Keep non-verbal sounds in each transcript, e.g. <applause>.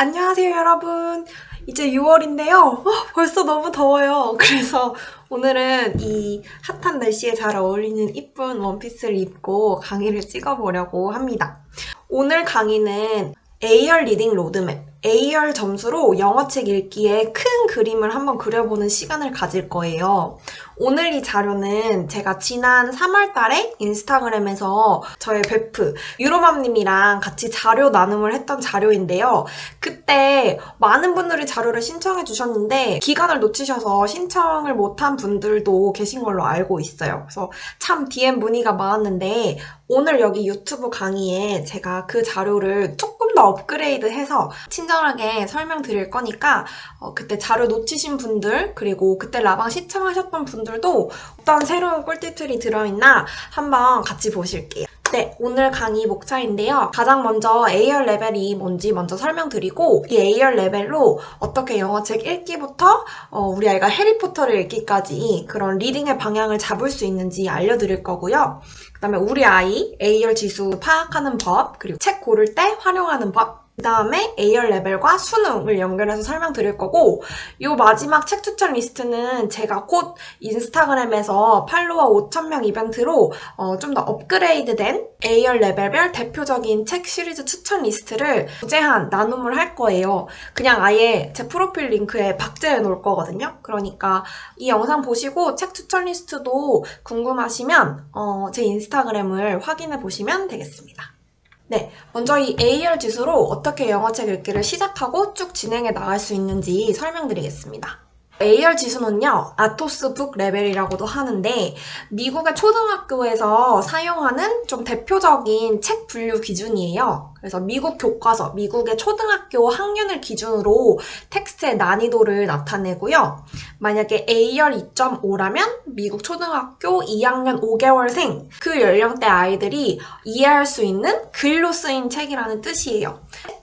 안녕하세요, 여러분. 이제 6월인데요. 벌써 너무 더워요. 그래서 오늘은 이 핫한 날씨에 잘 어울리는 이쁜 원피스를 입고 강의를 찍어보려고 합니다. 오늘 강의는 A열 리딩 로드맵, A열 점수로 영어책 읽기에 큰 그림을 한번 그려보는 시간을 가질 거예요. 오늘 이 자료는 제가 지난 3월 달에 인스타그램에서 저의 베프, 유로맘님이랑 같이 자료 나눔을 했던 자료인데요. 그때 많은 분들이 자료를 신청해 주셨는데 기간을 놓치셔서 신청을 못한 분들도 계신 걸로 알고 있어요. 그래서 참 DM 문의가 많았는데 오늘 여기 유튜브 강의에 제가 그 자료를 조금 더 업그레이드해서 친절하게 설명드릴 거니까 어, 그때 자료 놓치신 분들 그리고 그때 라방 시청하셨던 분들 도 어떤 새로운 꿀팁들이 들어있나 한번 같이 보실게요. 네, 오늘 강의 목차인데요. 가장 먼저 A열 레벨이 뭔지 먼저 설명드리고 이 A열 레벨로 어떻게 영어책 읽기부터 어, 우리 아이가 해리포터를 읽기까지 그런 리딩의 방향을 잡을 수 있는지 알려드릴 거고요. 그 다음에 우리 아이 A열 지수 파악하는 법, 그리고 책 고를 때 활용하는 법, 그 다음에 A열 레벨과 수능을 연결해서 설명드릴 거고 요 마지막 책 추천 리스트는 제가 곧 인스타그램에서 팔로워 5,000명 이벤트로 어, 좀 더 업그레이드된 A열 레벨별 대표적인 책 시리즈 추천 리스트를 무제한 나눔을 할 거예요. 그냥 아예 제 프로필 링크에 박제해 놓을 거거든요. 그러니까 이 영상 보시고 책 추천 리스트도 궁금하시면 어, 제 인스타그램을 확인해 보시면 되겠습니다. 네, 먼저 이 A열 지수로 어떻게 영어책 읽기를 시작하고 쭉 진행해 나갈 수 있는지 설명드리겠습니다. A열 지수는요, 아토스 북 레벨이라고도 하는데, 미국의 초등학교에서 사용하는 좀 대표적인 책 분류 기준이에요. 그래서 미국 교과서, 미국의 초등학교 학년을 기준으로 텍스트의 난이도를 나타내고요. 만약에 A열 2.5라면 미국 초등학교 2학년 5개월생, 그 연령대 아이들이 이해할 수 있는 글로 쓰인 책이라는 뜻이에요.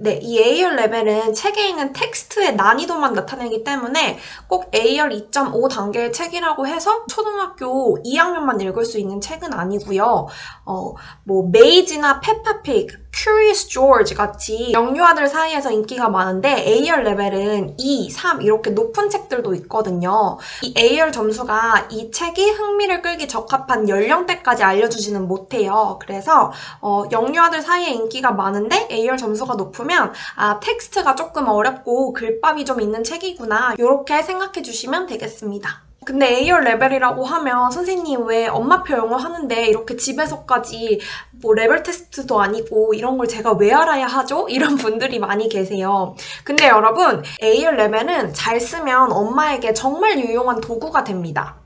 네, 이 A열 레벨은 책에 있는 텍스트의 난이도만 나타내기 때문에 꼭 A열 2.5 단계의 책이라고 해서 초등학교 2학년만 읽을 수 있는 책은 아니고요. 어, 뭐 메이지나 페파픽, Curious George 같이 영유아들 사이에서 인기가 많은데 A열 레벨은 2, 3 이렇게 높은 책들도 있거든요. 이 A열 점수가 이 책이 흥미를 끌기 적합한 연령대까지 알려주지는 못해요. 그래서 어, 영유아들 사이에 인기가 많은데 A열 점수가 높으면 아 텍스트가 조금 어렵고 글밥이 좀 있는 책이구나 이렇게 생각해 주시면 되겠습니다. 근데 A열 레벨이라고 하면 선생님 왜 엄마표 영어 하는데 이렇게 집에서까지 뭐 레벨 테스트도 아니고 이런 걸 제가 왜 알아야 하죠? 이런 <laughs> 분들이 많이 계세요. 근데 여러분 A열 레벨은 잘 쓰면 엄마에게 정말 유용한 도구가 됩니다.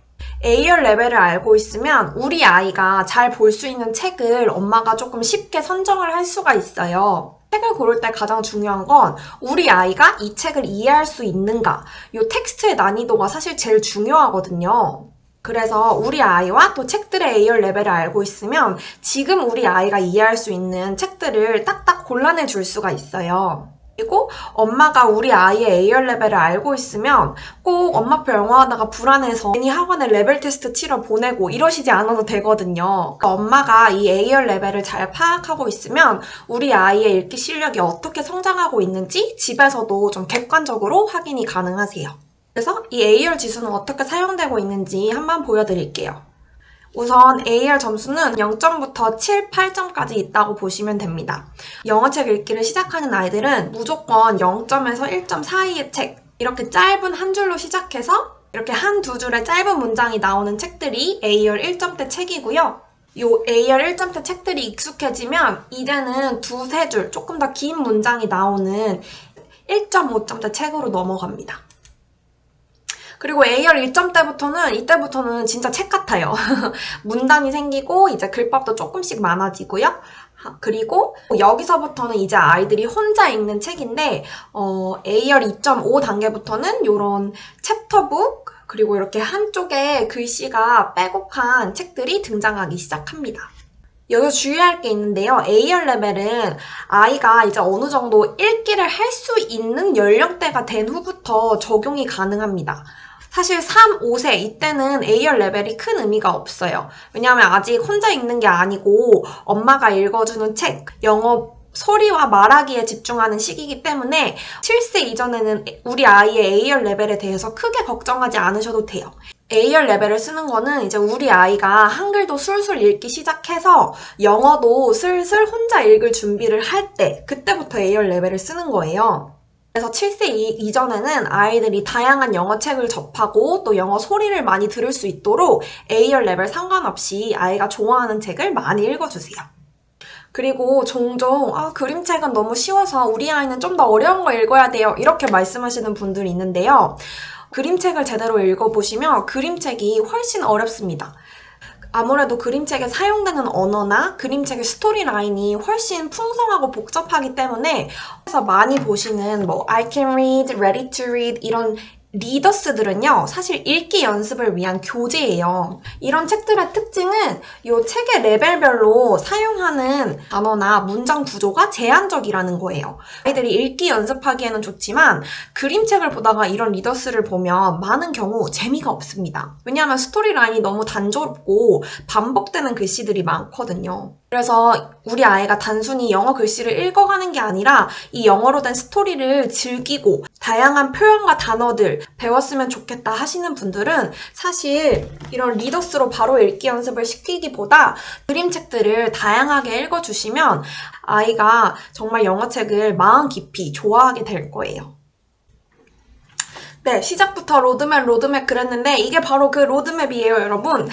A열 레벨을 알고 있으면 우리 아이가 잘 볼 수 있는 책을 엄마가 조금 쉽게 선정을 할 수가 있어요. 책을 고를 때 가장 중요한 건 우리 아이가 이 책을 이해할 수 있는가. 이 텍스트의 난이도가 사실 제일 중요하거든요. 그래서 우리 아이와 또 책들의 A열 레벨을 알고 있으면 지금 우리 아이가 이해할 수 있는 책들을 딱딱 골라내 줄 수가 있어요. 그리고 엄마가 우리 아이의 A열 레벨을 알고 있으면 꼭 엄마표 영어 하다가 불안해서 괜히 학원에 레벨 테스트 치러 보내고 이러시지 않아도 되거든요. 그러니까 엄마가 이 A열 레벨을 잘 파악하고 있으면 우리 아이의 읽기 실력이 어떻게 성장하고 있는지 집에서도 좀 객관적으로 확인이 가능하세요. 그래서 이 A열 지수는 어떻게 사용되고 있는지 한번 보여드릴게요. 우선 AR 점수는 0점부터 7, 8점까지 있다고 보시면 됩니다. 영어책 읽기를 시작하는 아이들은 무조건 0점에서 1점 사이의 책, 이렇게 짧은 한 줄로 시작해서 이렇게 한 두 줄의 짧은 문장이 나오는 책들이 AR 1점대 책이고요. 요 AR 1점대 책들이 익숙해지면 이제는 두세 줄, 조금 더 긴 문장이 나오는 1.5점대 책으로 넘어갑니다. 그리고 AR 1점 때부터는 이때부터는 진짜 책 같아요. <laughs> 문단이 생기고 이제 글밥도 조금씩 많아지고요. 하, 그리고 여기서부터는 이제 아이들이 혼자 읽는 책인데 어, AR 2.5 단계부터는 이런 챕터북 그리고 이렇게 한쪽에 글씨가 빼곡한 책들이 등장하기 시작합니다. 여기서 주의할 게 있는데요. A열 레벨은 아이가 이제 어느 정도 읽기를 할 수 있는 연령대가 된 후부터 적용이 가능합니다. 사실 3, 5세 이때는 A열 레벨이 큰 의미가 없어요. 왜냐하면 아직 혼자 읽는 게 아니고 엄마가 읽어주는 책, 영어 소리와 말하기에 집중하는 시기이기 때문에 7세 이전에는 우리 아이의 A열 레벨에 대해서 크게 걱정하지 않으셔도 돼요. A열 레벨을 쓰는 거는 이제 우리 아이가 한글도 술술 읽기 시작해서 영어도 슬슬 혼자 읽을 준비를 할 때, 그때부터 A열 레벨을 쓰는 거예요. 그래서 7세 이, 이전에는 아이들이 다양한 영어 책을 접하고 또 영어 소리를 많이 들을 수 있도록 A열 레벨 상관없이 아이가 좋아하는 책을 많이 읽어주세요. 그리고 종종 아, 그림책은 너무 쉬워서 우리 아이는 좀 더 어려운 거 읽어야 돼요. 이렇게 말씀하시는 분들이 있는데요. 그림책을 제대로 읽어보시면 그림책이 훨씬 어렵습니다. 아무래도 그림책에 사용되는 언어나 그림책의 스토리 라인이 훨씬 풍성하고 복잡하기 때문에 그래서 많이 보시는 뭐 I can read, ready to read 이런 리더스들은요, 사실 읽기 연습을 위한 교재예요. 이런 책들의 특징은 이 책의 레벨별로 사용하는 단어나 문장 구조가 제한적이라는 거예요. 아이들이 읽기 연습하기에는 좋지만 그림책을 보다가 이런 리더스를 보면 많은 경우 재미가 없습니다. 왜냐하면 스토리라인이 너무 단조롭고 반복되는 글씨들이 많거든요. 그래서 우리 아이가 단순히 영어 글씨를 읽어가는 게 아니라 이 영어로 된 스토리를 즐기고 다양한 표현과 단어들 배웠으면 좋겠다 하시는 분들은 사실 이런 리더스로 바로 읽기 연습을 시키기보다 그림책들을 다양하게 읽어주시면 아이가 정말 영어책을 마음 깊이 좋아하게 될 거예요. 네, 시작부터 로드맵, 로드맵 그랬는데 이게 바로 그 로드맵이에요, 여러분.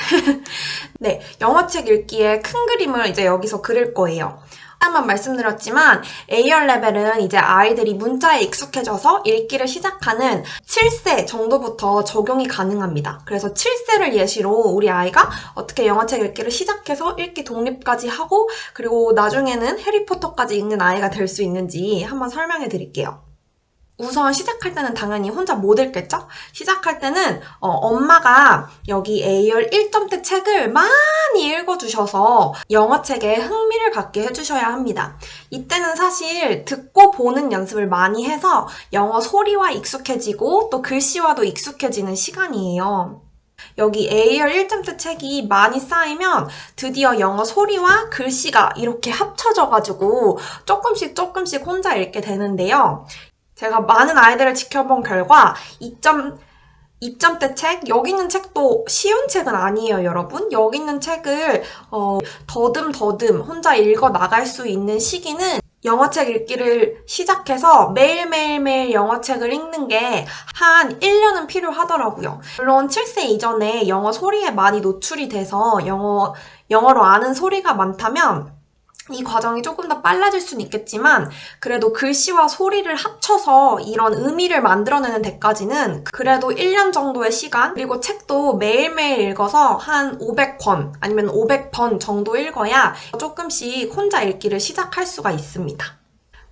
<laughs> 네, 영어책 읽기에 큰 그림을 이제 여기서 그릴 거예요. 한번 말씀드렸지만 A열 레벨은 이제 아이들이 문자에 익숙해져서 읽기를 시작하는 7세 정도부터 적용이 가능합니다. 그래서 7세를 예시로 우리 아이가 어떻게 영어책 읽기를 시작해서 읽기 독립까지 하고 그리고 나중에는 해리포터까지 읽는 아이가 될 수 있는지 한번 설명해 드릴게요. 우선 시작할 때는 당연히 혼자 못 읽겠죠? 시작할 때는 어, 엄마가 여기 A열 1점대 책을 많이 읽어주셔서 영어책에 흥미를 갖게 해주셔야 합니다. 이때는 사실 듣고 보는 연습을 많이 해서 영어 소리와 익숙해지고 또 글씨와도 익숙해지는 시간이에요. 여기 A열 1점대 책이 많이 쌓이면 드디어 영어 소리와 글씨가 이렇게 합쳐져가지고 조금씩 조금씩 혼자 읽게 되는데요. 제가 많은 아이들을 지켜본 결과 2점 2점대 책, 여기 있는 책도 쉬운 책은 아니에요, 여러분. 여기 있는 책을 어, 더듬더듬 혼자 읽어 나갈 수 있는 시기는 영어책 읽기를 시작해서 매일매일매일 영어책을 읽는 게 한 1년은 필요하더라고요. 물론 7세 이전에 영어 소리에 많이 노출이 돼서 영어, 영어로 아는 소리가 많다면 이 과정이 조금 더 빨라질 수는 있겠지만 그래도 글씨와 소리를 합쳐서 이런 의미를 만들어내는 데까지는 그래도 1년 정도의 시간 그리고 책도 매일매일 읽어서 한 500권 아니면 500번 정도 읽어야 조금씩 혼자 읽기를 시작할 수가 있습니다.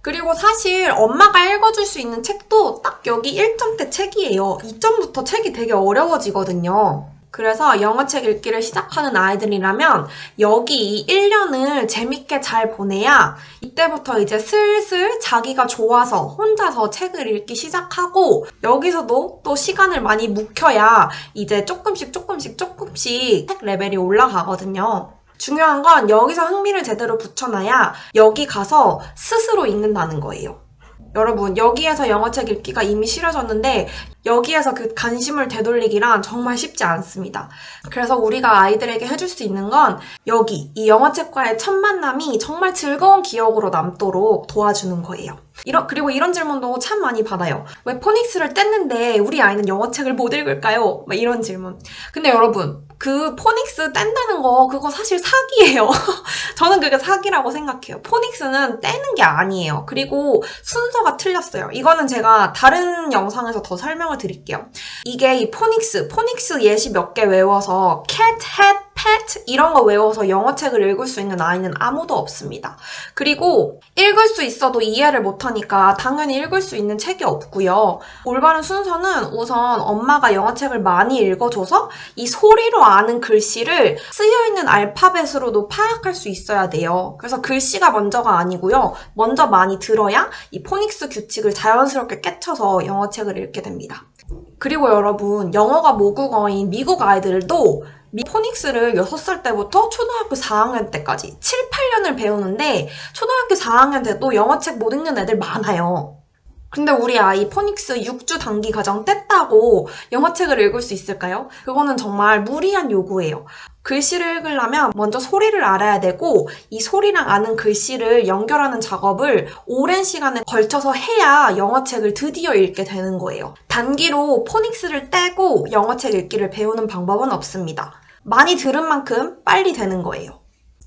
그리고 사실 엄마가 읽어줄 수 있는 책도 딱 여기 1점대 책이에요. 2점부터 책이 되게 어려워지거든요. 그래서 영어책 읽기를 시작하는 아이들이라면 여기 이 1년을 재밌게 잘 보내야 이때부터 이제 슬슬 자기가 좋아서 혼자서 책을 읽기 시작하고 여기서도 또 시간을 많이 묵혀야 이제 조금씩 조금씩 조금씩 책 레벨이 올라가거든요. 중요한 건 여기서 흥미를 제대로 붙여놔야 여기 가서 스스로 읽는다는 거예요. 여러분, 여기에서 영어책 읽기가 이미 싫어졌는데, 여기에서 그 관심을 되돌리기란 정말 쉽지 않습니다. 그래서 우리가 아이들에게 해줄 수 있는 건, 여기, 이 영어책과의 첫 만남이 정말 즐거운 기억으로 남도록 도와주는 거예요. 이런, 그리고 이런 질문도 참 많이 받아요. 왜 포닉스를 뗐는데 우리 아이는 영어책을 못 읽을까요? 막 이런 질문. 근데 여러분, 그 포닉스 뗀다는 거 그거 사실 사기예요. <laughs> 저는 그게 사기라고 생각해요. 포닉스는 떼는 게 아니에요. 그리고 순서가 틀렸어요. 이거는 제가 다른 영상에서 더 설명을 드릴게요. 이게 이 포닉스, 포닉스 예시 몇 개 외워서 cat, hat, pet 이런 거 외워서 영어 책을 읽을 수 있는 아이는 아무도 없습니다. 그리고 읽을 수 있어도 이해를 못하니까 당연히 읽을 수 있는 책이 없고요. 올바른 순서는 우선 엄마가 영어 책을 많이 읽어줘서 이 소리로 아는 글씨를 쓰여있는 알파벳으로도 파악할 수 있어야 돼요. 그래서 글씨가 먼저가 아니고요. 먼저 많이 들어야 이 포닉스 규칙을 자연스럽게 깨쳐서 영어 책을 읽게 됩니다. 그리고 여러분, 영어가 모국어인 미국 아이들도 미 포닉스를 6살 때부터 초등학교 4학년 때까지 7, 8년을 배우는데 초등학교 4학년 돼도 영어책 못 읽는 애들 많아요. 근데 우리 아이 포닉스 6주 단기 과정 뗐다고 영어책을 읽을 수 있을까요? 그거는 정말 무리한 요구예요. 글씨를 읽으려면 먼저 소리를 알아야 되고 이 소리랑 아는 글씨를 연결하는 작업을 오랜 시간에 걸쳐서 해야 영어책을 드디어 읽게 되는 거예요. 단기로 포닉스를 떼고 영어책 읽기를 배우는 방법은 없습니다. 많이 들은 만큼 빨리 되는 거예요.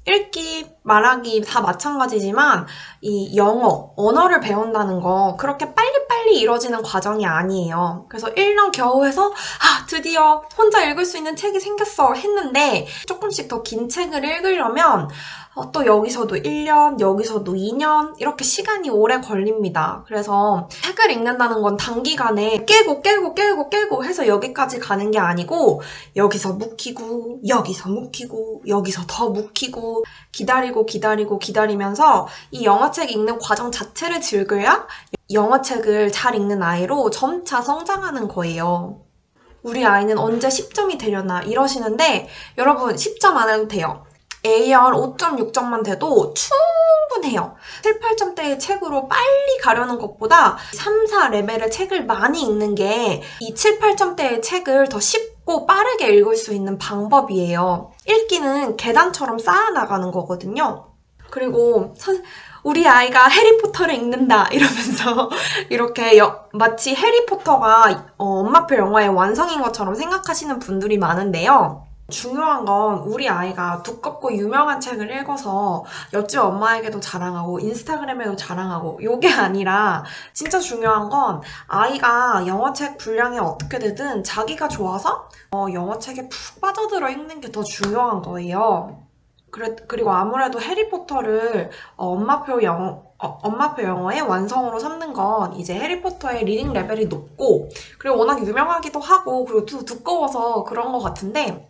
읽기, 말하기 다 마찬가지지만 이 영어, 언어를 배운다는 거 그렇게 빨리빨리 이루어지는 과정이 아니에요. 그래서 1년 겨우 해서 아, 드디어 혼자 읽을 수 있는 책이 생겼어 했는데 조금씩 더 긴 책을 읽으려면 어, 또 여기서도 1년, 여기서도 2년 이렇게 시간이 오래 걸립니다. 그래서 책을 읽는다는 건 단기간에 깨고 깨고 깨고 깨고 해서 여기까지 가는 게 아니고 여기서 묵히고 여기서 묵히고 여기서 더 묵히고 기다리고 기다리고 기다리면서 이 영어책 읽는 과정 자체를 즐겨야 영어책을 잘 읽는 아이로 점차 성장하는 거예요. 우리 아이는 언제 10점이 되려나 이러시는데 여러분 10점 안 해도 돼요. A열 5.6점만 돼도 충분해요. 7, 8점대의 책으로 빨리 가려는 것보다 3, 4 레벨의 책을 많이 읽는 게 이 7, 8점대의 책을 더 쉽 고 빠르게 읽을 수 있는 방법이에요. 읽기는 계단처럼 쌓아나가는 거거든요. 그리고 선- 우리 아이가 해리포터를 읽는다 <laughs> 이러면서 이렇게 여- 마치 해리포터가 어, 엄마표 영화의 완성인 것처럼 생각하시는 분들이 많은데요. 중요한 건 우리 아이가 두껍고 유명한 책을 읽어서 옆집 엄마에게도 자랑하고 인스타그램에도 자랑하고 요게 아니라 진짜 중요한 건 아이가 영어책 분량이 어떻게 되든 자기가 좋아서 어, 영어책에 푹 빠져들어 읽는 게 더 중요한 거예요. 그래, 그리고 아무래도 해리포터를 어, 엄마표 영어, 어, 엄마표 영어의 완성으로 삼는 건 이제 해리포터의 리딩 레벨이 높고 그리고 워낙 유명하기도 하고 그리고 또 두꺼워서 그런 것 같은데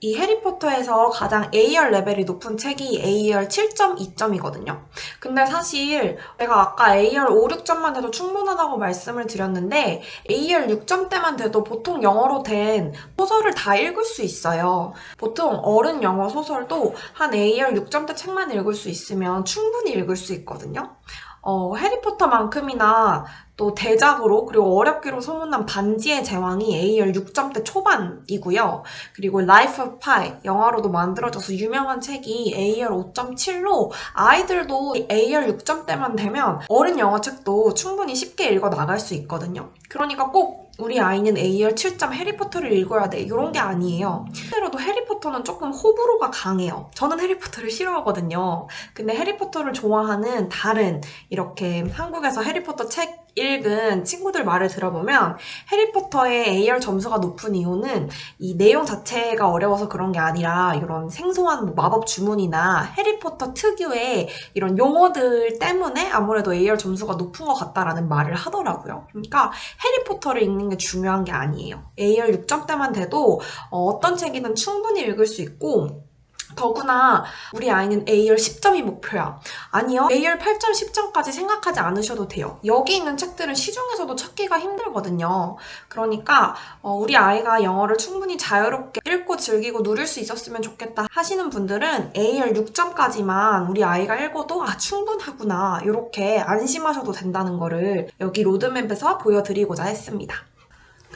이 해리포터에서 가장 A열 레벨이 높은 책이 A열 7.2점이거든요. 근데 사실 내가 아까 A열 5, 6점만 돼도 충분하다고 말씀을 드렸는데 A열 6점대만 돼도 보통 영어로 된 소설을 다 읽을 수 있어요. 보통 어른 영어 소설도 한 A열 6점대 책만 읽을 수 있으면 충분히 읽을 수 있거든요. 어, 해리포터만큼이나 또 대작으로 그리고 어렵기로 소문난 반지의 제왕이 A열 6점대 초반이고요. 그리고 Life of Pi 영화로도 만들어져서 유명한 책이 A열 5.7로 아이들도 A열 6점대만 되면 어른 영어책도 충분히 쉽게 읽어 나갈 수 있거든요. 그러니까 꼭 우리 아이는 A열 7점 해리포터를 읽어야 돼 이런 게 아니에요. 실제로도 해리포터는 조금 호불호가 강해요. 저는 해리포터를 싫어하거든요. 근데 해리포터를 좋아하는 다른 이렇게 한국에서 해리포터 책 읽은 친구들 말을 들어보면 해리포터의 AR 점수가 높은 이유는 이 내용 자체가 어려워서 그런 게 아니라 이런 생소한 뭐 마법 주문이나 해리포터 특유의 이런 용어들 때문에 아무래도 AR 점수가 높은 것 같다라는 말을 하더라고요. 그러니까 해리포터를 읽는 게 중요한 게 아니에요. AR 6점대만 돼도 어, 어떤 책이든 충분히 읽을 수 있고 더구나 우리 아이는 A열 10점이 목표야. 아니요. A열 8점, 10점까지 생각하지 않으셔도 돼요. 여기 있는 책들은 시중에서도 찾기가 힘들거든요. 그러니까 어, 우리 아이가 영어를 충분히 자유롭게 읽고 즐기고 누릴 수 있었으면 좋겠다 하시는 분들은 A열 6점까지만 우리 아이가 읽어도 아 충분하구나 이렇게 안심하셔도 된다는 거를 여기 로드맵에서 보여드리고자 했습니다.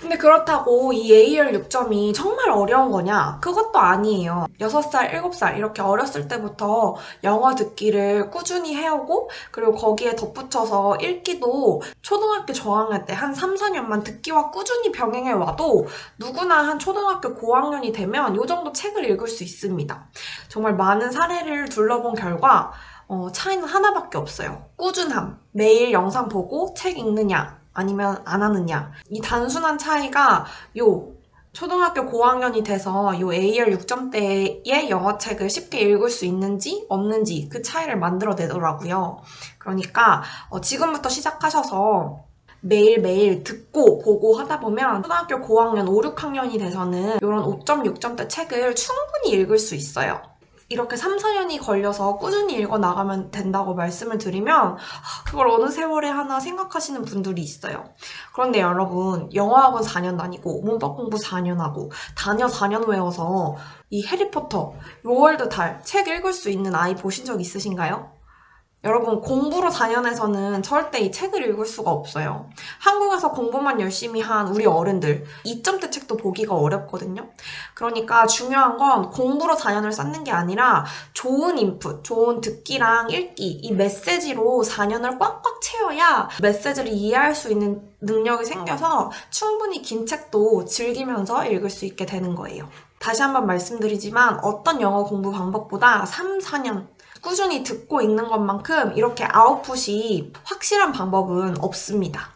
근데 그렇다고 이 A열 6점이 정말 어려운 거냐? 그것도 아니에요. 6살, 7살 이렇게 어렸을 때부터 영어 듣기를 꾸준히 해오고 그리고 거기에 덧붙여서 읽기도 초등학교 저학년 때 한 3, 4년만 듣기와 꾸준히 병행해 와도 누구나 한 초등학교 고학년이 되면 이 정도 책을 읽을 수 있습니다. 정말 많은 사례를 둘러본 결과 어, 차이는 하나밖에 없어요. 꾸준함. 매일 영상 보고 책 읽느냐 아니면 안 하느냐. 이 단순한 차이가 요 초등학교 고학년이 돼서 요 A열 6점대의 영어책을 쉽게 읽을 수 있는지 없는지 그 차이를 만들어내더라고요. 그러니까 어, 지금부터 시작하셔서 매일매일 듣고 보고 하다 보면 초등학교 고학년 5, 6학년이 돼서는 이런 5.6점대 책을 충분히 읽을 수 있어요. 이렇게 3, 4년이 걸려서 꾸준히 읽어 나가면 된다고 말씀을 드리면 아, 그걸 어느 세월에 하나 생각하시는 분들이 있어요. 그런데 여러분 영어학원 4년 다니고 문법 공부 4년 하고 단어 4년 외워서 이 해리포터, 로월드 달 책 읽을 수 있는 아이 보신 적 있으신가요? 여러분 공부로 4년에서는 절대 이 책을 읽을 수가 없어요. 한국에서 공부만 열심히 한 우리 어른들 2점대 책도 보기가 어렵거든요. 그러니까 중요한 건 공부로 4년을 쌓는 게 아니라 좋은 인풋, 좋은 듣기랑 읽기 이 메시지로 4년을 꽉꽉 채워야 메시지를 이해할 수 있는 능력이 생겨서 충분히 긴 책도 즐기면서 읽을 수 있게 되는 거예요. 다시 한번 말씀드리지만 어떤 영어 공부 방법보다 3, 4년 꾸준히 듣고 읽는 것만큼 이렇게 아웃풋이 확실한 방법은 없습니다.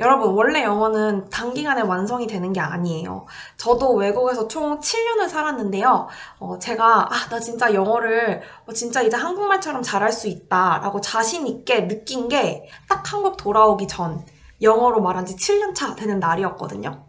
여러분, 원래 영어는 단기간에 완성이 되는 게 아니에요. 저도 외국에서 총 7년을 살았는데요. 어, 제가, 아, 나 진짜 영어를, 어, 진짜 이제 한국말처럼 잘할 수 있다. 라고 자신있게 느낀 게 딱 한국 돌아오기 전, 영어로 말한 지 7년 차 되는 날이었거든요.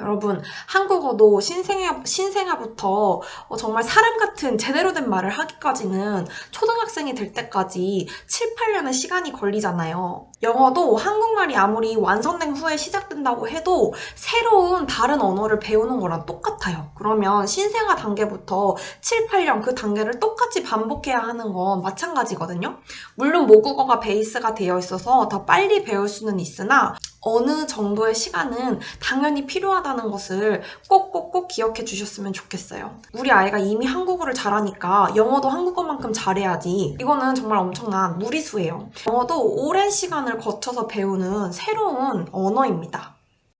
여러분, 한국어도 신생아, 신생아부터 어, 정말 사람 같은 제대로 된 말을 하기까지는 초등학생이 될 때까지 7, 8년의 시간이 걸리잖아요. 영어도 한국말이 아무리 완성된 후에 시작된다고 해도 새로운 다른 언어를 배우는 거랑 똑같아요. 그러면 신생아 단계부터 7, 8년 그 단계를 똑같이 반복해야 하는 건 마찬가지거든요. 물론 모국어가 베이스가 되어 있어서 더 빨리 배울 수는 있으나 어느 정도의 시간은 당연히 필요하다는 것을 꼭꼭꼭 기억해 주셨으면 좋겠어요. 우리 아이가 이미 한국어를 잘하니까 영어도 한국어만큼 잘해야지. 이거는 정말 엄청난 무리수예요. 영어도 오랜 시간을 거쳐서 배우는 새로운 언어입니다.